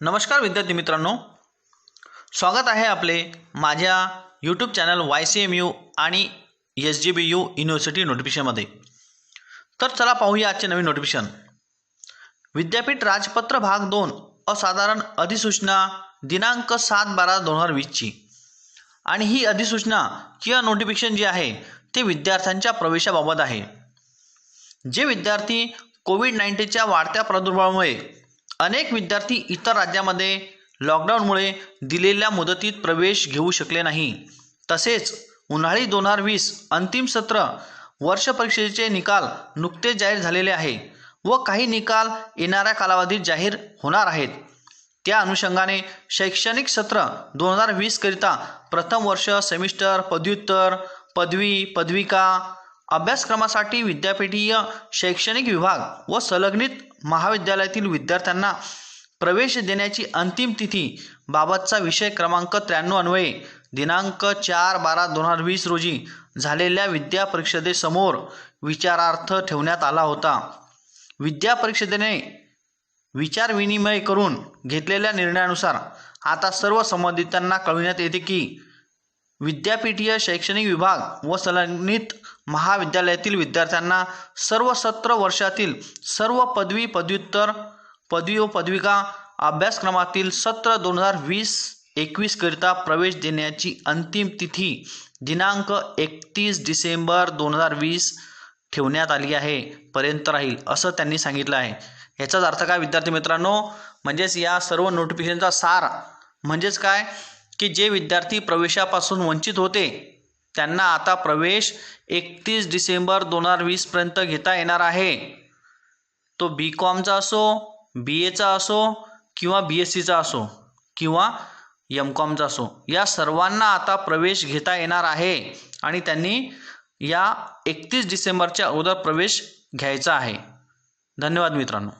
नमस्कार विद्यार्थी मित्रांनो. स्वागत आहे आपले माझ्या YouTube channel Y C M U आणि S G B U university नोटिफिकेशनमध्ये तर चला पाहूया आजचे नवीन नोटिफिकेशन विद्यापीठ राजपत्र भाग दोन असाधारण अधिसूचना दिनांक सात बारा दोन हजार वीसची आणि ही अधिसूचना किंवा नोटिफिकेशन जी आहे ते विद्यार्थ्यांच्या प्रवेशाबाबत आहे. जे विद्यार्थी कोविड नाईन्टीनच्या वाढत्या प्रादुर्भावामुळे अनेक विद्यार्थी इतर राज्यामध्ये लॉकडाऊनमुळे दिलेल्या मुदतीत प्रवेश घेऊ शकले नाही. तसेच उन्हाळी दोन हजार वीस अंतिम सत्र वर्षपरीक्षेचे निकाल नुकतेच जाहीर झालेले आहे व काही निकाल येणाऱ्या कालावधीत जाहीर होणार आहेत. त्या अनुषंगाने शैक्षणिक सत्र दोन हजार वीसकरिता प्रथम वर्ष सेमिस्टर पदव्युत्तर पदवी पदविका अभ्यासक्रमासाठी विद्यापीठीय शैक्षणिक विभाग व संलग्नित महाविद्यालयातील विद्यार्थ्यांना प्रवेश देण्याची अंतिम तिथी बाबतचा विषय क्रमांक त्र्याण्णव अन्वये दिनांक चार बारा दोन हजार वीस रोजी झालेल्या विद्या परिषदेसमोर विचारार्थ ठेवण्यात आला होता. विद्या परिषदेने विचारविनिमय करून घेतलेल्या निर्णयानुसार आता सर्व संबंधितांना कळविण्यात येते की विद्यापीठीय शैक्षणिक विभाग व संलग्नित महाविद्यालयातील विद्यार्थ्यांना सर्व सत्र वर्षातील सर्व पदवी पदव्युत्तर पदवी व पदविका अभ्यासक्रमातील सत्र दोन हजार वीस एकवीसकरिता प्रवेश देण्याची अंतिम तिथी दिनांक एकतीस डिसेंबर दोन हजार वीस ठेवण्यात आली आहे पर्यंत राहील असं त्यांनी सांगितलं आहे. याचाच अर्थ काय विद्यार्थी मित्रांनो? म्हणजेच या सर्व नोटिफिकेशनचा सार. म्हणजेच काय? की जे विद्यार्थी प्रवेशापासून वंचित होते त्यांना आता प्रवेश एकतीस डिसेंबर दोन हजार वीसपर्यंत घेता येणार आहे. तो बी कॉमचा असो बी एचा असो किंवा बी एस सीचा असो किंवा एम कॉमचा असो या सर्वांना आता प्रवेश घेता येणार आहे आणि त्यांनी या एकतीस डिसेंबरच्या अगोदर प्रवेश घ्यायचा आहे. धन्यवाद मित्रांनो.